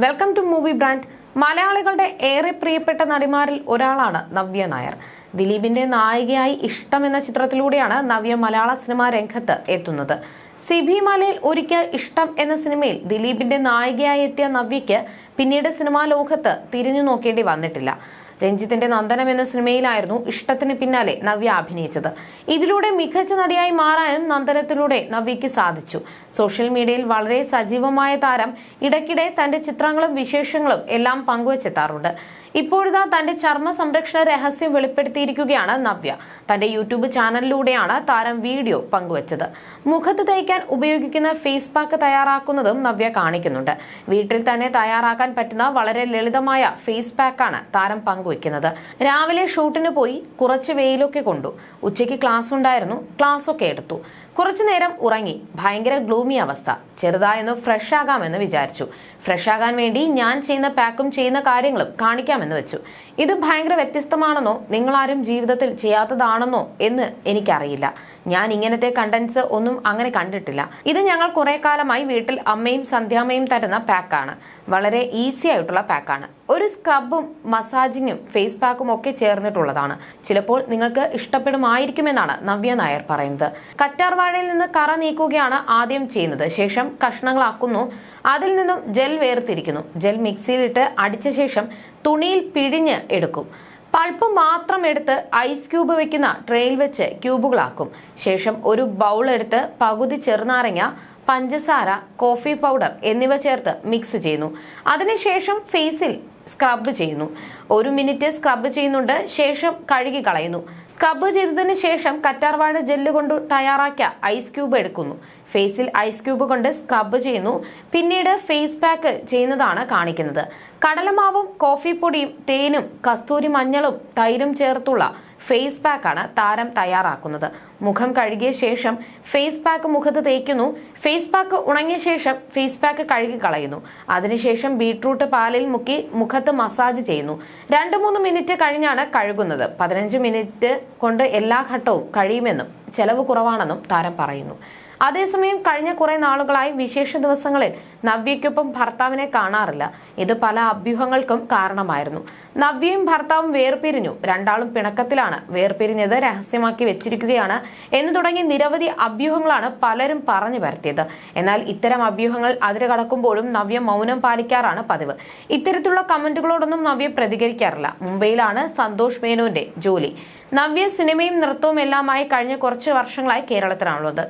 Welcome to movie brand മലയാളികളുടെ ഏറെ പ്രിയപ്പെട്ട നടിമാരിൽ ഒരാളാണ് നവ്യ നായർ. ദിലീപിന്റെ നായികയായി ഇഷ്ടം എന്ന ചിത്രത്തിലൂടെയാണ് നവ്യ മലയാള സിനിമാ രംഗത്ത് എത്തുന്നത്. സിബി മലയിൽ ഒരിക്കൽ ഇഷ്ടം എന്ന സിനിമയിൽ ദിലീപിന്റെ നായികയായി എത്തിയ നവ്യയ്ക്ക് പിന്നീട് സിനിമാ ലോകത്ത് തിരിഞ്ഞു നോക്കേണ്ടി വന്നിട്ടില്ല. രഞ്ജിത്തിന്റെ നന്ദനം എന്ന സിനിമയിലായിരുന്നു ഇഷ്ടത്തിന് പിന്നാലെ നവ്യ അഭിനയിച്ചത്. ഇതിലൂടെ മികച്ച നടിയായി മാറാനും നന്ദനത്തിലൂടെ നവ്യയ്ക്ക് സാധിച്ചു. സോഷ്യൽ മീഡിയയിൽ വളരെ സജീവമായ താരം ഇടയ്ക്കിടെ തന്റെ ചിത്രങ്ങളും വിശേഷങ്ങളും എല്ലാം പങ്കുവച്ചെത്താറുണ്ട്. ഇപ്പോഴിതാ തന്റെ ചർമ്മ സംരക്ഷണ രഹസ്യം വെളിപ്പെടുത്തിയിരിക്കുകയാണ് നവ്യ. തന്റെ യൂട്യൂബ് ചാനലിലൂടെയാണ് താരം വീഡിയോ പങ്കുവച്ചത്. മുഖത്ത് തയ്ക്കാൻ ഉപയോഗിക്കുന്ന ഫേസ് പാക്ക് തയ്യാറാക്കുന്നതും നവ്യ കാണിക്കുന്നുണ്ട്. വീട്ടിൽ തന്നെ തയ്യാറാക്കാൻ പറ്റുന്ന വളരെ ലളിതമായ ഫേസ് പാക്കാണ് താരം പങ്കുവയ്ക്കുന്നത്. രാവിലെ ഷൂട്ടിന് പോയി കുറച്ച് വെയിലൊക്കെ കൊണ്ടു. ഉച്ചയ്ക്ക് ക്ലാസ് ഉണ്ടായിരുന്നു. ക്ലാസ് ഒക്കെ എടുത്തു. കുറച്ചു നേരം ഉറങ്ങി. ഭയങ്കര ഗ്ലൂമി അവസ്ഥ. ചെറുതായൊന്ന് ഫ്രഷ് ആകാമെന്ന് വിചാരിച്ചു. ഫ്രഷ് ആകാൻ വേണ്ടി ഞാൻ ചെയ്യുന്ന പാക്കും ചെയ്യുന്ന കാര്യങ്ങളും കാണിക്കാമെന്ന് വെച്ചു. ഇത് ഭയങ്കര വ്യത്യസ്തമാണെന്നോ? നിങ്ങളാരും ജീവിതത്തിൽ ചെയ്യാത്തതാണെന്നോ എന്ന് എനിക്കറിയില്ല. ഞാൻ ഇങ്ങനത്തെ കണ്ടന്റ്സ് ഒന്നും അങ്ങനെ കണ്ടിട്ടില്ല. ഇത് ഞങ്ങൾ കുറെ കാലമായി വീട്ടിൽ അമ്മയും സന്ധ്യാമ്മയും തരുന്ന പാക്കാണ് വളരെ ഈസി ആയിട്ടുള്ള പാക്കാണ് ഒരു സ്ക്രബും മസാജിങ്ങും ഫേസ് പാക്കും ഒക്കെ ചേർന്നിട്ടുള്ളതാണ്. ചിലപ്പോൾ നിങ്ങൾക്ക് ഇഷ്ടപ്പെടുമായിരിക്കുമെന്നാണ് നവ്യ നായർ പറയുന്നത്. കറ്റാർവാഴയിൽ നിന്ന് കറ നീക്കുകയാണ് ആദ്യം ചെയ്യുന്നത്. ശേഷം കഷ്ണങ്ങളാക്കുന്നു. അതിൽ നിന്നും ജെൽ വേർതിരിക്കുന്നു. ജെൽ മിക്സിയിലിട്ട് അടിച്ച ശേഷം തുണിയിൽ പിഴിഞ്ഞ് എടുക്കും. പൾപ്പ് മാത്രം എടുത്ത് ഐസ് ക്യൂബ് വെക്കുന്ന ട്രേയിൽ വെച്ച് ക്യൂബുകളാക്കും. ശേഷം ഒരു ബൗൾ എടുത്ത് പകുതി ചെറുനാരങ്ങ പഞ്ചസാര കോഫി പൗഡർ എന്നിവ ചേർത്ത് മിക്സ് ചെയ്യുന്നു. അതിനുശേഷം ഫേസിൽ സ്ക്രബ് ചെയ്യുന്നു. ഒരു മിനിറ്റ് സ്ക്രബ് ചെയ്യുന്നുണ്ട് ശേഷം കഴുകി കളയുന്നു. സ്ക്രബ് ചെയ്തതിന് ശേഷം കറ്റാർവാഴ ജെല്ല് കൊണ്ട് തയ്യാറാക്കിയ ഐസ് ക്യൂബ് എടുക്കുന്നു. ഫേസിൽ ഐസ് ക്യൂബ് കൊണ്ട് സ്ക്രബ് ചെയ്യുന്നു. പിന്നീട് ഫേസ് പാക്ക് ചെയ്യുന്നതാണ് കാണിക്കുന്നത്. കടലമാവും കോഫി പൊടിയും തേനും കസ്തൂരി മഞ്ഞളും തൈരും ചേർത്തുള്ള ഫേസ് പാക്കാണ് താരം തയ്യാറാക്കുന്നത്. മുഖം കഴുകിയ ശേഷം ഫേസ് പാക്ക് മുഖത്ത് തേക്കുന്നു. ഫേസ് പാക്ക് ഉണങ്ങിയ ശേഷം ഫേസ് പാക്ക് കഴുകി കളയുന്നു. അതിനുശേഷം ബീട്രൂട്ട് പാലിൽ മുക്കി മുഖത്ത് മസാജ് ചെയ്യുന്നു. രണ്ട് മൂന്ന് മിനിറ്റ് കഴിഞ്ഞാണ് കഴുകുന്നത്. പതിനഞ്ച് മിനിറ്റ് കൊണ്ട് എല്ലാ ഘട്ടവും കഴിയുമെന്നും ചെലവ് കുറവാണെന്നും താരം പറയുന്നു. അതേസമയം കഴിഞ്ഞ കുറെ നാളുകളായി വിശേഷ ദിവസങ്ങളിൽ നവ്യയ്ക്കൊപ്പം ഭർത്താവിനെ കാണാറില്ല. ഇത് പല അഭ്യൂഹങ്ങൾക്കും കാരണമായിരുന്നു. നവ്യയും ഭർത്താവും വേർപിരിഞ്ഞു. രണ്ടാളും പിണക്കത്തിലാണ്. വേർപിരിഞ്ഞത് രഹസ്യമാക്കി വെച്ചിരിക്കുകയാണ് എന്ന് തുടങ്ങി നിരവധി അഭ്യൂഹങ്ങളാണ് പലരും പറഞ്ഞു വരുത്തിയത് എന്നാൽ ഇത്തരം അഭ്യൂഹങ്ങൾ അതിര് കടക്കുമ്പോഴും നവ്യ മൗനം പാലിക്കാറാണ് പതിവ്. ഇത്തരത്തിലുള്ള കമന്റുകളോടൊന്നും നവ്യ പ്രതികരിക്കാറില്ല. മുംബൈയിലാണ് സന്തോഷ് മേനോന്റെ ജോലി. നവ്യ സിനിമയും നൃത്തവും എല്ലാമായി കഴിഞ്ഞ കുറച്ച് വർഷങ്ങളായി കേരളത്തിലാണുള്ളത്.